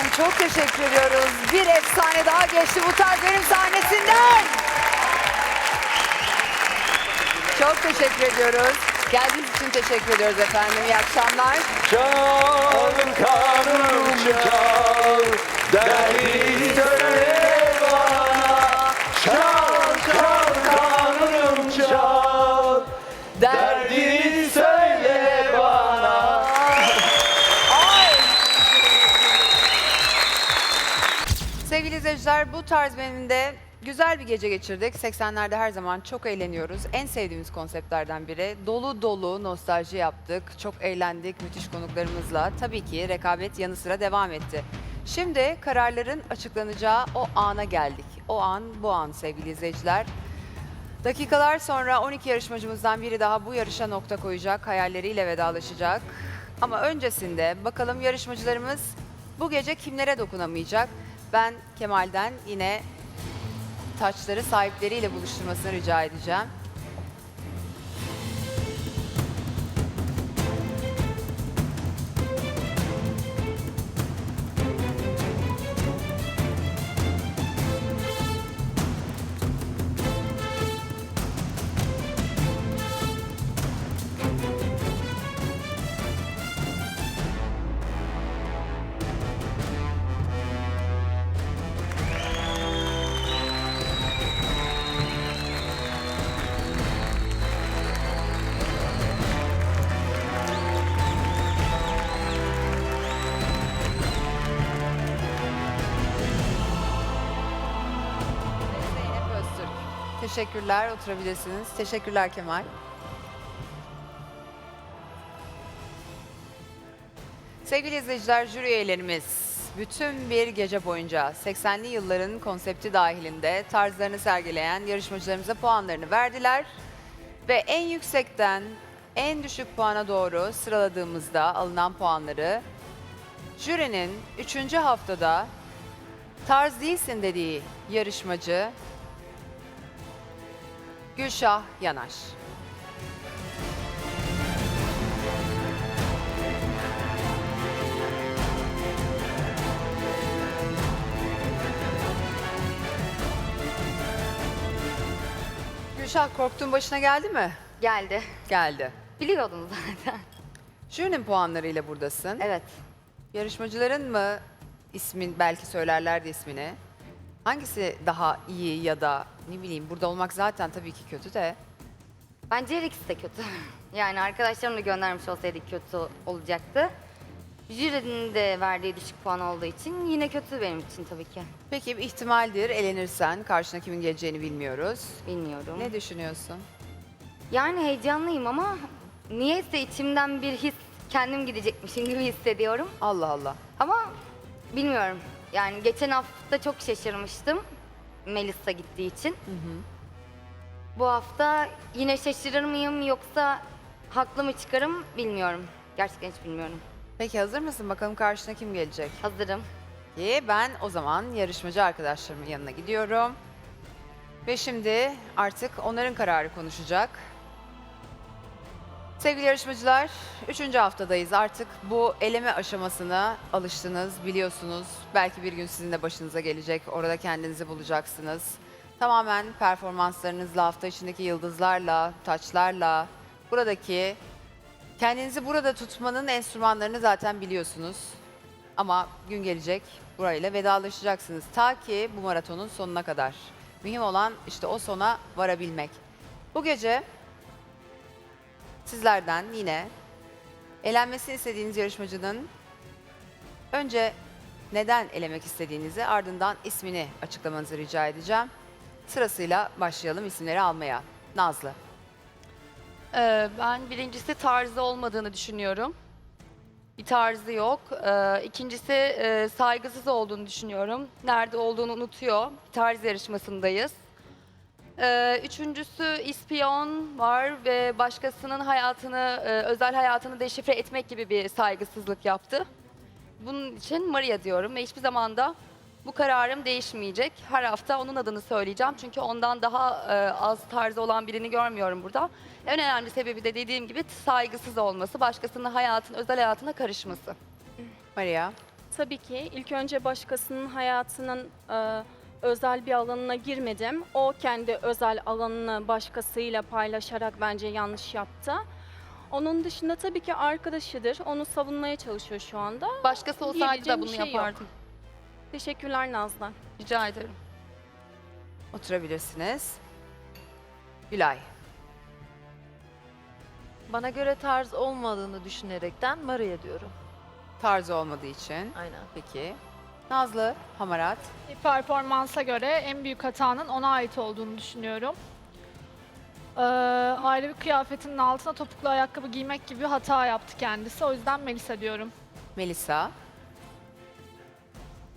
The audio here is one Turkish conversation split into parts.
Efendim çok teşekkür ediyoruz. Bir efsane daha geçti bu tarz bölüm sahnesinden. Çok teşekkür ediyoruz. Geldiğiniz için teşekkür ediyoruz efendim. İyi akşamlar. Çal kanım çal Derdi söyle bu tarz benimde güzel bir gece geçirdik. 80'lerde her zaman çok eğleniyoruz. En sevdiğimiz konseptlerden biri. Dolu dolu nostalji yaptık. Çok eğlendik müthiş konuklarımızla. Tabii ki rekabet yanı sıra devam etti. Şimdi kararların açıklanacağı o ana geldik. O an bu an sevgili izleyiciler. Dakikalar sonra 12 yarışmacımızdan biri daha bu yarışa nokta koyacak, hayalleriyle vedalaşacak. Ama öncesinde bakalım yarışmacılarımız bu gece kimlere dokunamayacak? Ben Kemal'den yine taçları sahipleriyle buluşturmasını rica edeceğim. Teşekkürler, oturabilirsiniz. Teşekkürler Kemal. Sevgili izleyiciler, jüri üyelerimiz bütün bir gece boyunca 80'li yılların konsepti dahilinde tarzlarını sergileyen yarışmacılarımıza puanlarını verdiler. Ve en yüksekten en düşük puana doğru sıraladığımızda alınan puanları jürinin 3. haftada tarz değilsin dediği yarışmacı Gülşah Yanaş. Gülşah korktuğun başına geldi mi? Geldi. Geldi. Biliyordum zaten. Jürinin puanlarıyla buradasın. Evet. Yarışmacıların mı ismin belki söylerlerdi ismini. Hangisi daha iyi ya da ne bileyim burada olmak zaten tabii ki kötü de. Bence her ikisi de kötü. Yani arkadaşlarım da göndermiş olsaydık kötü olacaktı. Jürinin de verdiği düşük puan olduğu için yine kötü benim için tabii ki. Peki bir ihtimaldir elenirsen karşına kimin geleceğini bilmiyoruz. Bilmiyorum. Ne düşünüyorsun? Yani heyecanlıyım ama niyeyse içimden bir his kendim gidecekmişim gibi hissediyorum. Allah Allah. Ama bilmiyorum. Yani geçen hafta çok şaşırmıştım Melisa gittiği için. Bu hafta yine şaşırır mıyım yoksa haklı mı çıkarım bilmiyorum. Gerçekten hiç bilmiyorum. Peki hazır mısın? Bakalım karşına kim gelecek? Hazırım. Ki ben o zaman yarışmacı arkadaşlarımın yanına gidiyorum. Ve şimdi artık onların kararı konuşacak. Sevgili yarışmacılar, üçüncü haftadayız. Artık bu eleme aşamasına alıştınız, biliyorsunuz. Belki bir gün sizin de başınıza gelecek. Orada kendinizi bulacaksınız. Tamamen performanslarınızla, hafta içindeki yıldızlarla, taçlarla, buradaki kendinizi burada tutmanın enstrümanlarını zaten biliyorsunuz. Ama gün gelecek burayla vedalaşacaksınız. Ta ki bu maratonun sonuna kadar. Mühim olan işte o sona varabilmek. Bu gece sizlerden yine elenmesini istediğiniz yarışmacının önce neden elemek istediğinizi ardından ismini açıklamanızı rica edeceğim. Sırasıyla başlayalım isimleri almaya. Nazlı. Ee, ben birincisi tarzı olmadığını düşünüyorum. Bir tarzı yok. Ee, ikincisi e, saygısız olduğunu düşünüyorum. Nerede olduğunu unutuyor. Bir tarz yarışmasındayız. Ee, üçüncüsü ispiyon var ve başkasının hayatını, e, özel hayatını deşifre etmek gibi bir saygısızlık yaptı. Bunun için Maria diyorum ve hiçbir zaman da bu kararım değişmeyecek. Her hafta onun adını söyleyeceğim. Çünkü ondan daha e, az tarzı olan birini görmüyorum burada. En önemli sebebi de dediğim gibi saygısız olması, başkasının hayatın, özel hayatına karışması. Maria. Tabii ki ilk önce başkasının hayatının e, özel bir alanına girmedim. O kendi özel alanını başkasıyla paylaşarak bence yanlış yaptı. Onun dışında tabii ki arkadaşıdır. Onu savunmaya çalışıyor şu anda. Başkası olsaydı da Diyebileceğim bunu şey yok. yapardım. Teşekkürler Nazlı. Rica ederim. Oturabilirsiniz. Gülay. Bana göre tarz olmadığını düşünerekten Maria diyorum. Tarzı olmadığı için. Aynen. Peki. Nazlı, Hamarat. Performansa göre en büyük hatanın ona ait olduğunu düşünüyorum. Ee, ayrı bir kıyafetinin altına topuklu ayakkabı giymek gibi hata yaptı kendisi. O yüzden Melisa diyorum. Melisa.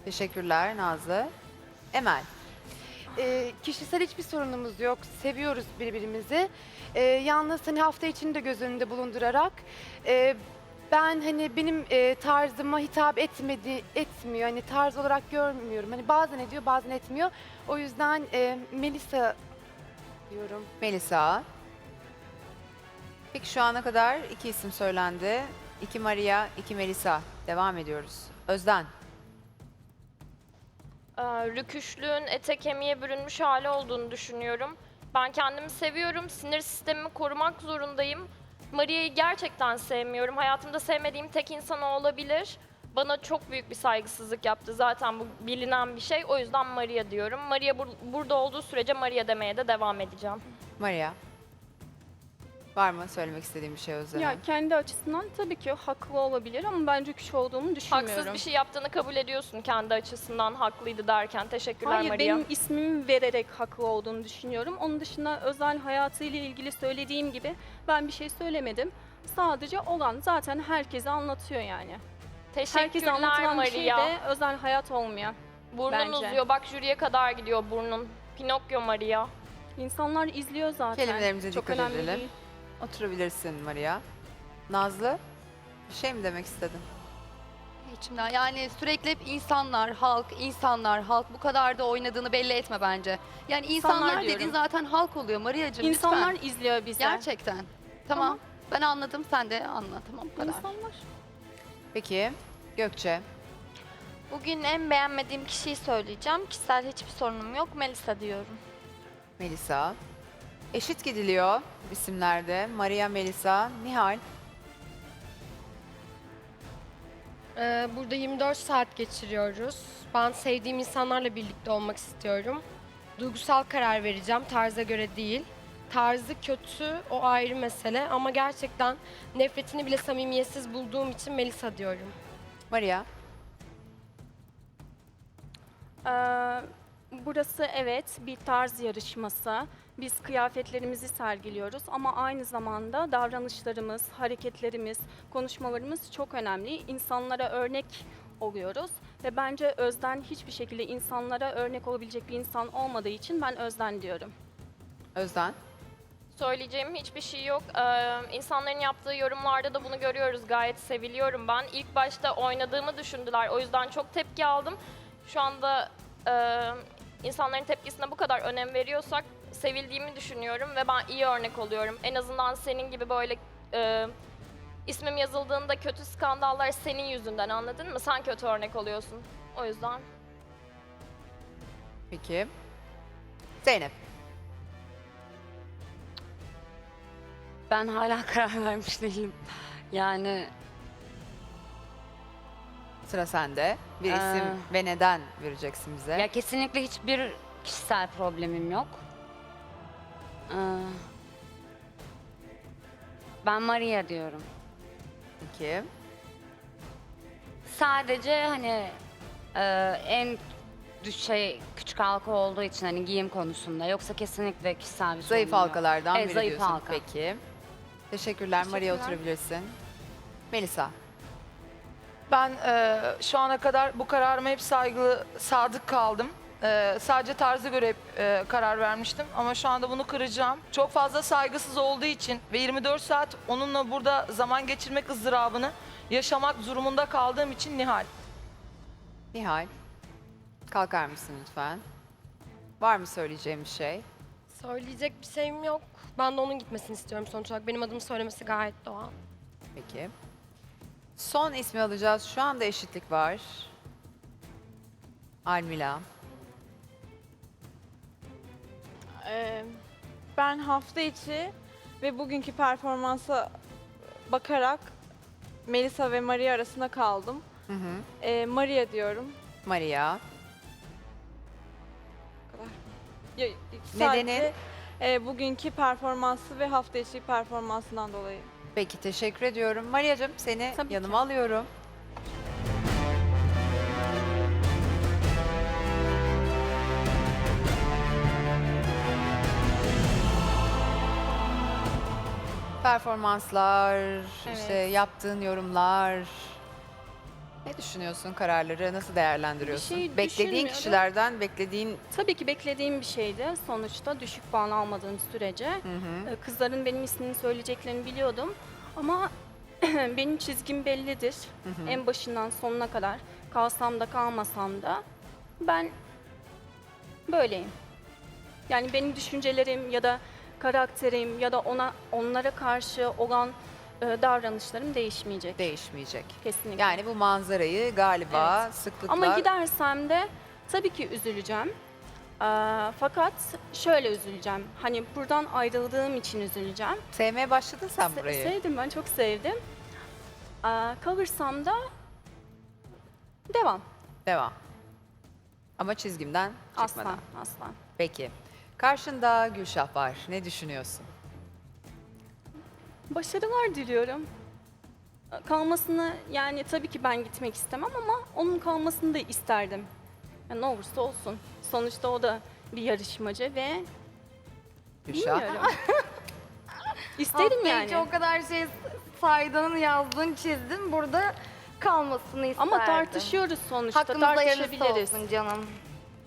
Teşekkürler Nazlı. Emel. Ee, kişisel hiçbir sorunumuz yok. Seviyoruz birbirimizi. Ee, yalnız hani hafta içini de göz önünde bulundurarak e, ben hani benim e, tarzıma hitap etmedi etmiyor. Hani tarz olarak görmüyorum. Hani bazen ediyor, bazen etmiyor. O yüzden e, Melisa diyorum. Melisa. Peki şu ana kadar iki isim söylendi. İki Maria, iki Melisa. Devam ediyoruz. Özden. Ee, rüküşlüğün ete kemiğe bürünmüş hali olduğunu düşünüyorum. Ben kendimi seviyorum, sinir sistemimi korumak zorundayım. Maria'yı gerçekten sevmiyorum. Hayatımda sevmediğim tek insan o olabilir. Bana çok büyük bir saygısızlık yaptı. Zaten bu bilinen bir şey. O yüzden Maria diyorum. Maria bur- burada olduğu sürece Maria demeye de devam edeceğim. Maria. Var mı söylemek istediğim bir şey Özden'e? Ya kendi açısından tabii ki haklı olabilir ama bence küçük olduğumu düşünmüyorum. Haksız bir şey yaptığını kabul ediyorsun kendi açısından haklıydı derken. Teşekkürler Hayır, Maria. benim ismimi vererek haklı olduğunu düşünüyorum. Onun dışında özel hayatıyla ilgili söylediğim gibi ben bir şey söylemedim. Sadece olan zaten herkese anlatıyor yani. Herkese Teşekkürler anlatılan bir şey Maria. de özel hayat olmuyor. Burnun bence. uzuyor. Bak jüriye kadar gidiyor burnun. Pinokyo Maria. İnsanlar izliyor zaten. Kelimelerimize Çok dikkat önemli edelim. değil. Oturabilirsin Maria. Nazlı. Bir şey mi demek istedin? İçimden yani sürekli hep insanlar, halk, insanlar, halk bu kadar da oynadığını belli etme bence. Yani insanlar, İnsanlar dediğin diyorum. zaten halk oluyor Maria'cığım İnsanlar lütfen. izliyor bizi. Gerçekten. Tamam. Tamam. Ben anladım sen de anla tamam bu kadar. İnsanlar. Peki. Gökçe. Bugün en beğenmediğim kişiyi söyleyeceğim. Kişisel hiçbir sorunum yok. Melisa diyorum. Melisa. Eşit gidiliyor isimlerde. Maria, Melisa, Nihal. Ee, burada 24 saat geçiriyoruz. Ben sevdiğim insanlarla birlikte olmak istiyorum. Duygusal karar vereceğim, tarza göre değil. Tarzı kötü, o ayrı mesele ama gerçekten nefretini bile samimiyetsiz bulduğum için Melisa diyorum. Maria. Ee, burası evet bir tarz yarışması. Biz kıyafetlerimizi sergiliyoruz ama aynı zamanda davranışlarımız, hareketlerimiz, konuşmalarımız çok önemli. İnsanlara örnek oluyoruz ve bence Özden hiçbir şekilde insanlara örnek olabilecek bir insan olmadığı için ben Özden diyorum. Özden. Söyleyeceğim hiçbir şey yok. Ee, insanların yaptığı yorumlarda da bunu görüyoruz. Gayet seviliyorum ben. İlk başta oynadığımı düşündüler. O yüzden çok tepki aldım. Şu anda e, insanların tepkisine bu kadar önem veriyorsak sevildiğimi düşünüyorum ve ben iyi örnek oluyorum. En azından senin gibi böyle e, ismim yazıldığında kötü skandallar senin yüzünden anladın mı? Sen kötü örnek oluyorsun. O yüzden Peki. Zeynep. Ben hala karar vermiş değilim. Yani Sıra sende. Bir isim Ee, ve neden vereceksin bize? ya kesinlikle hiçbir kişisel problemim yok. Ee, ben Maria diyorum. Peki. Sadece hani e, en düş şey küçük halka olduğu için hani giyim konusunda yoksa kesinlikle kişisel bir Zayıf sorunum yok. halkalardan Evet, biri zayıf diyorsun. halka. Peki. Teşekkürler. Maria Teşekkürler. oturabilirsin. Melisa. Ben e, şu ana kadar bu kararıma hep saygılı, sadık kaldım. E, sadece tarzı göre hep e, karar vermiştim ama şu anda bunu kıracağım. Çok fazla saygısız olduğu için ve 24 saat onunla burada zaman geçirmek ızdırabını yaşamak durumunda kaldığım için Nihal. Nihal. Kalkar mısın lütfen? Var mı söyleyeceğim bir şey? Söyleyecek bir şeyim yok. Ben de onun gitmesini istiyorum sonuç olarak. Benim adımı söylemesi gayet doğal. Peki. Son ismi alacağız. Şu anda eşitlik var. Almila. Ee, ben hafta içi ve bugünkü performansa bakarak Melisa ve Maria arasında kaldım. Hı hı. Ee, Maria diyorum. Maria. Ya, Nedeni? sadece, e, bugünkü performansı ve hafta içi performansından dolayı. Peki teşekkür ediyorum. Maria'cığım seni Tabii ki. yanıma alıyorum. Performanslar, işte Evet. yaptığın yorumlar. Ne düşünüyorsun kararları? Nasıl değerlendiriyorsun? Bir şey Beklediğin düşünmüyorum. kişilerden beklediğin Tabii ki beklediğim bir şeydi. Sonuçta düşük puan almadığım sürece. Ee, Kızların benim ismini söyleyeceklerini biliyordum. Ama benim çizgim bellidir. En başından sonuna kadar. Kalsam da kalmasam da. Ben böyleyim. Yani benim düşüncelerim ya da karakterim ya da ona onlara karşı olan e, davranışlarım değişmeyecek değişmeyecek. kesinlikle. Yani bu manzarayı galiba sıklıkla Ama gidersem de tabii ki üzüleceğim. Ee, fakat şöyle üzüleceğim. Hani buradan ayrıldığım için üzüleceğim. sevmeye başladın sen Se- burayı. sevdim ben çok sevdim. Ee, kalırsam da devam. Devam. Ama çizgimden çıkmadan. Aslan, aslan. Peki. Karşında Gülşah var. Ne düşünüyorsun? Başarılar diliyorum. Kalmasını yani tabii ki ben gitmek istemem ama onun kalmasını da isterdim. Yani ne olursa olsun. Sonuçta o da bir yarışmacı ve Gülşah. bilmiyorum. İsterim Hafta yani. içi o kadar şey saydın, yazdın, çizdin. Burada kalmasını isterdim. Ama tartışıyoruz sonuçta. Hakkımızda hayırlısı tartışabiliriz. olsun canım.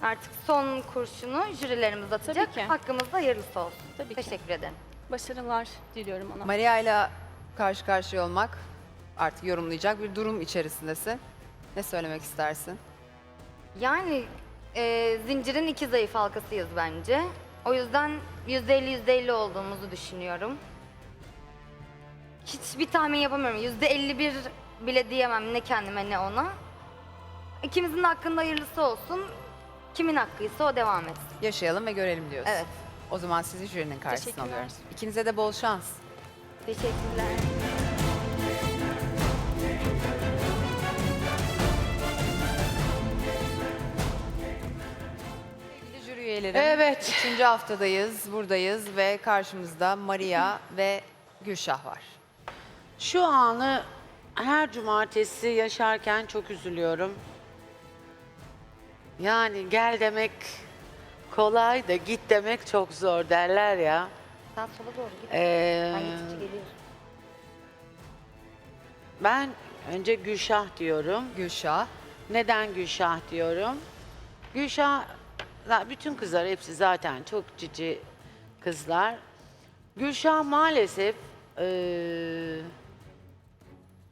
Artık son kurşunu jürilerimiz atacak. ki. Hakkımızda hayırlısı olsun. Tabii ki. Teşekkür ederim. Başarılar diliyorum ona. Maria ile karşı karşıya olmak artık yorumlayacak bir durum içerisindesin. Ne söylemek istersin? Yani e, zincirin iki zayıf halkasıyız bence. O yüzden %50 %50 olduğumuzu düşünüyorum. Hiçbir tahmin yapamıyorum. %51 bile diyemem ne kendime ne ona. İkimizin de hakkında hayırlısı olsun. Kimin hakkıysa o devam etsin. Yaşayalım ve görelim diyorsun. Evet. O zaman sizi jürinin karşısına Teşekkürler. alıyoruz. İkinize de bol şans. Teşekkürler. Sevgili jüri üyelerim. Evet. Üçüncü haftadayız, buradayız ve karşımızda Maria ve Gülşah var. Şu anı her cumartesi yaşarken çok üzülüyorum. Yani gel demek kolay da git demek çok zor derler ya. Sen sola doğru git. Ee, Ben gittikçe geliyorum. ben önce Gülşah diyorum. Gülşah. Neden Gülşah diyorum? Gülşah, la- bütün kızlar hepsi zaten çok cici kızlar. Gülşah maalesef eee,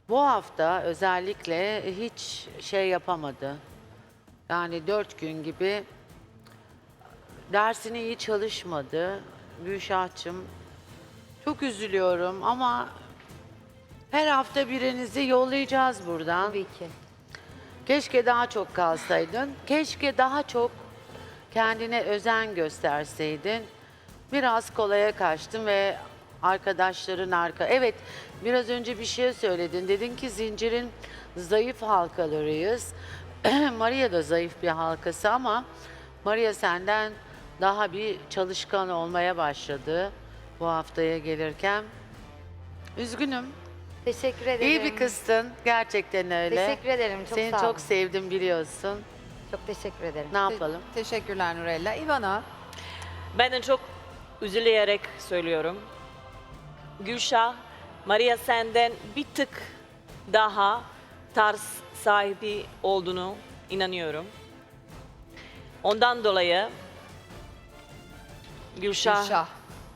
bu hafta özellikle hiç şey yapamadı. Yani dört gün gibi dersini iyi çalışmadı. Gülşah'cığım çok üzülüyorum ama her hafta birinizi yollayacağız buradan. Tabii ki. Keşke daha çok kalsaydın. Keşke daha çok kendine özen gösterseydin. Biraz kolaya kaçtın ve arkadaşların arka... Evet, biraz önce bir şey söyledin. Dedin ki zincirin zayıf halkalarıyız. Maria da zayıf bir halkası ama Maria senden daha bir çalışkan olmaya başladı bu haftaya gelirken. Üzgünüm. Teşekkür ederim. İyi bir kızsın. Gerçekten öyle. Teşekkür ederim. Çok Seni sağ çok olun. sevdim biliyorsun. Çok teşekkür ederim. Ne yapalım? Teşekkürler Nurella. Ivana. Ben de çok üzülüyerek söylüyorum. Gülşah, Maria senden bir tık daha tarz sahibi olduğunu inanıyorum. Ondan dolayı Gülşah, Gülşah.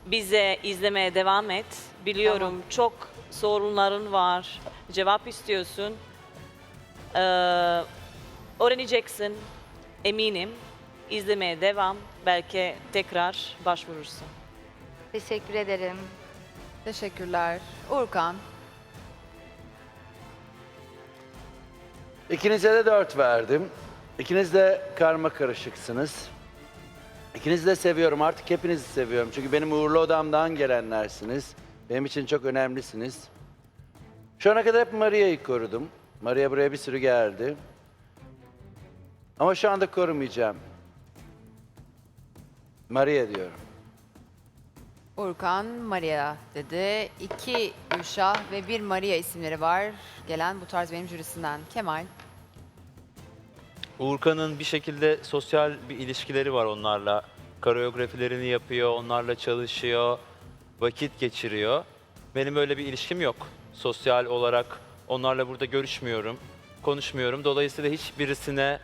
bize izlemeye devam et. Biliyorum çok sorunların var. Cevap istiyorsun. Ee, öğreneceksin. Eminim. İzlemeye devam. Belki tekrar başvurursun. Teşekkür ederim. Teşekkürler. Urkan. İkinize de dört verdim. İkiniz de karma karışıksınız. İkinizi de seviyorum. Artık hepinizi seviyorum. Çünkü benim uğurlu odamdan gelenlersiniz. Benim için çok önemlisiniz. Şu ana kadar hep Maria'yı korudum. Maria buraya bir sürü geldi. Ama şu anda korumayacağım. Maria diyorum. Urkan, Maria dedi. İki Gülşah ve bir Maria isimleri var. Gelen bu tarz benim jürisinden. Kemal. Uğurkan'ın bir şekilde sosyal bir ilişkileri var onlarla. Koreografilerini yapıyor, onlarla çalışıyor, vakit geçiriyor. Benim öyle bir ilişkim yok. Sosyal olarak onlarla burada görüşmüyorum, konuşmuyorum. Dolayısıyla hiçbirisine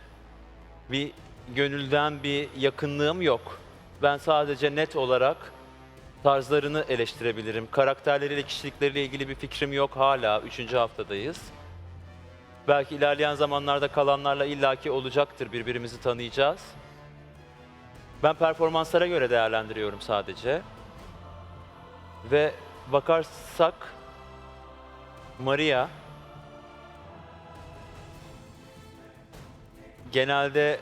bir gönülden bir yakınlığım yok. Ben sadece net olarak tarzlarını eleştirebilirim. Karakterleriyle, kişilikleriyle ilgili bir fikrim yok hala. Üçüncü haftadayız. Belki ilerleyen zamanlarda kalanlarla illaki olacaktır. Birbirimizi tanıyacağız. Ben performanslara göre değerlendiriyorum sadece. Ve bakarsak Maria genelde e,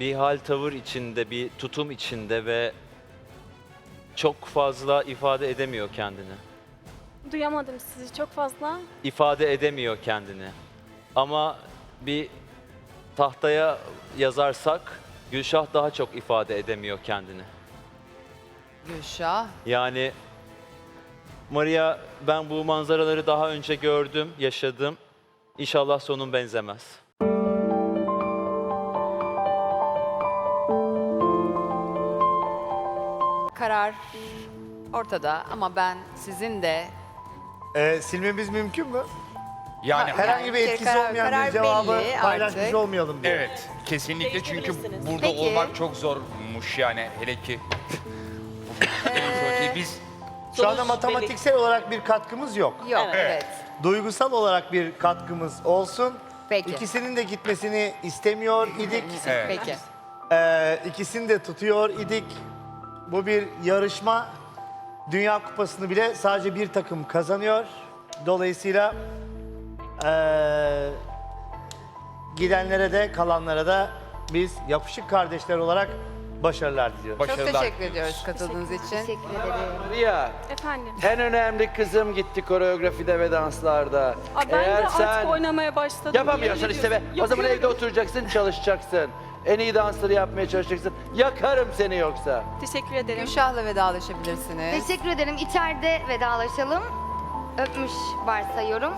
bir hal tavır içinde, bir tutum içinde ve çok fazla ifade edemiyor kendini. Duyamadım sizi çok fazla. ifade edemiyor kendini. Ama bir tahtaya yazarsak Gülşah daha çok ifade edemiyor kendini. Gülşah. Yani Maria ben bu manzaraları daha önce gördüm, yaşadım. İnşallah sonun benzemez. Karar ortada ama ben sizin de Ee, silmemiz mümkün mü? Yani Ha, Herhangi bir etkisi karar- olmayan karar bir cevabı belli paylaşmış artık. olmayalım diye. evet kesinlikle çünkü burada Peki. olmak çok zormuş yani hele ki. Ee, biz Şu anda matematiksel olarak bir katkımız yok. yok evet. Duygusal olarak bir katkımız olsun. Peki. İkisinin de gitmesini istemiyor idik. Evet. Peki. Ee, ikisini de tutuyor idik. Bu bir yarışma. Dünya Kupası'nı bile sadece bir takım kazanıyor. Dolayısıyla ee, gidenlere de kalanlara da biz yapışık kardeşler olarak başarılar diliyoruz. Çok Başarılar. teşekkür ediyoruz katıldığınız için. Teşekkür ederim. Maria, Efendim. en önemli kızım gitti koreografide ve danslarda. Aa, ben Eğer de sen artık oynamaya başladım. yapamıyorsun Yemin işte be. ediyorum. O zaman evde Yapıyorum. oturacaksın, çalışacaksın. En iyi dansları yapmaya çalışacaksın. Yakarım seni yoksa. Teşekkür ederim. Gülşah'la vedalaşabilirsiniz. Teşekkür ederim. İçeride vedalaşalım. Öpmüş varsayıyorum.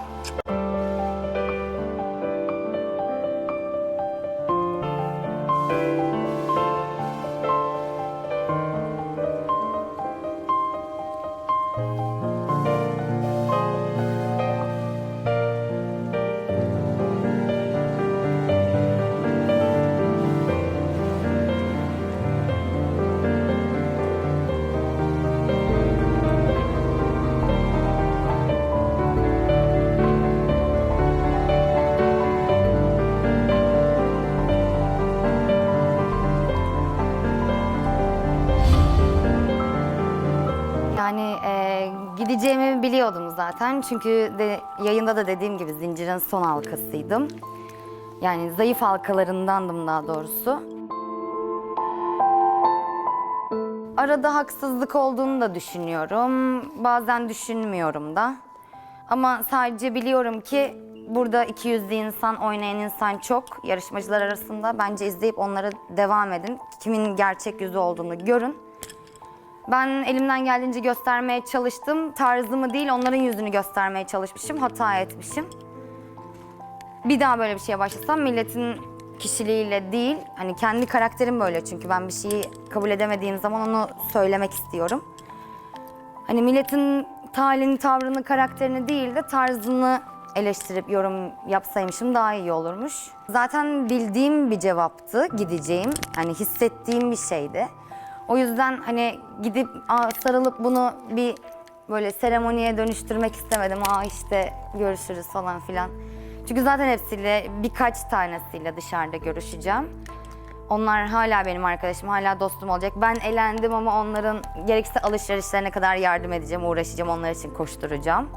Biliyordum zaten. Çünkü de, yayında da dediğim gibi zincirin son halkasıydım. Yani zayıf halkalarındandım daha doğrusu. Arada haksızlık olduğunu da düşünüyorum. Bazen düşünmüyorum da. Ama sadece biliyorum ki burada 200'lü insan, oynayan insan çok. Yarışmacılar arasında bence izleyip onlara devam edin. Kimin gerçek yüzü olduğunu görün. Ben elimden geldiğince göstermeye çalıştım. Tarzımı değil, onların yüzünü göstermeye çalışmışım. Hata etmişim. Bir daha böyle bir şeye başlasam milletin kişiliğiyle değil, hani kendi karakterim böyle çünkü ben bir şeyi kabul edemediğim zaman onu söylemek istiyorum. Hani milletin talini, tavrını, karakterini değil de tarzını eleştirip yorum yapsaymışım daha iyi olurmuş. Zaten bildiğim bir cevaptı gideceğim. Hani hissettiğim bir şeydi. O yüzden hani gidip sarılıp bunu bir böyle seremoniye dönüştürmek istemedim. Aa işte görüşürüz falan filan. Çünkü zaten hepsiyle birkaç tanesiyle dışarıda görüşeceğim. Onlar hala benim arkadaşım, hala dostum olacak. Ben elendim ama onların gerekirse alışverişlerine kadar yardım edeceğim, uğraşacağım, onlar için koşturacağım.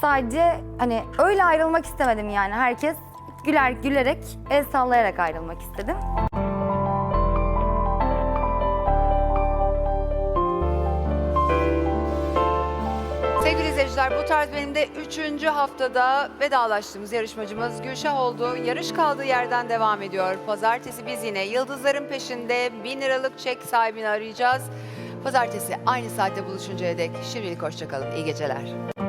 Sadece hani öyle ayrılmak istemedim yani. Herkes güler gülerek, el sallayarak ayrılmak istedim. İzleyiciler bu tarz benim de 3. haftada vedalaştığımız yarışmacımız Gülşah oldu. Yarış kaldığı yerden devam ediyor. Pazartesi biz yine Yıldızların peşinde 1000 liralık çek sahibini arayacağız. Pazartesi aynı saatte buluşuncaya dek şimdilik hoşçakalın. İyi geceler.